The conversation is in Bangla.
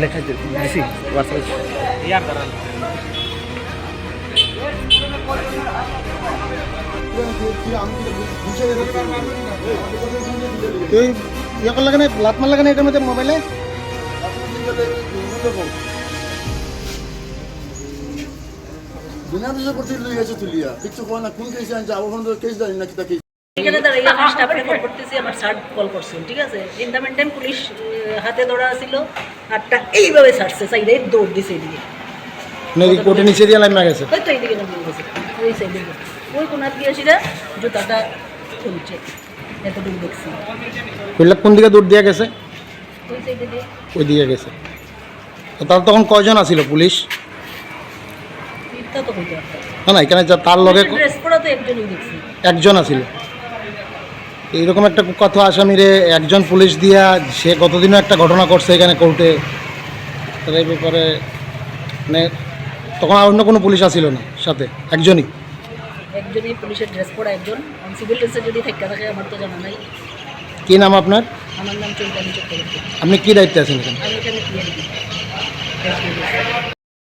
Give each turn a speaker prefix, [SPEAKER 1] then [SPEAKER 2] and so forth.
[SPEAKER 1] লেখা দিছি
[SPEAKER 2] তুই ইয়ে করলে কেন? লাত মারলে কেন এটার মধ্যে মোবাইলে
[SPEAKER 3] দুনিয়া দেশে করতে লই গেছে তুলিয়া কিচ্ছু কোয়া না কোন কেসে আনছে আবার কেস জানি না কিতা কেস
[SPEAKER 4] এখানে দাঁড়িয়ে আমার স্টাফে কল করতেছি আমার স্যার কল করছেন ঠিক আছে? ইন দ্য মেন পুলিশ হাতে ধরা ছিল এইভাবে ছাড়ছে সাইডে দৌড় দিছে এদিকে।
[SPEAKER 2] নাকি নিচে দিয়ে গেছে?
[SPEAKER 4] ওই তো এইদিকে নামিয়ে গেছে ওই সাইডে ওই কোনার দিয়ে আসিরা জুতাটা এতটুকু দেখছি।
[SPEAKER 2] কোন দিকে দূর দিয়ে গেছে?
[SPEAKER 4] ওই সাইডে দিয়ে
[SPEAKER 2] ওই দিকে গেছে। তো তার তখন কয়জন আছিল পুলিশ? না না এখানে তার লগে একজন আছিল। এইরকম একটা কথা আসামিরে একজন পুলিশ দিয়া সে কতদিনও একটা ঘটনা করছে এখানে কোর্টে তার এই ব্যাপারে মানে তখন আর অন্য কোনো পুলিশ আসছিল না সাথে একজনই?
[SPEAKER 4] একজনই পুলিশের ড্রেস পরা একজন। সিভিল ড্রেসে যদি থেকে থাকে আমার তো জানা নাই।
[SPEAKER 2] কী নাম আপনার?
[SPEAKER 4] আমার নাম চৈতালি চক্রবর্তী।
[SPEAKER 2] আপনি কী দায়িত্বে আছেন এখানে?
[SPEAKER 4] আমি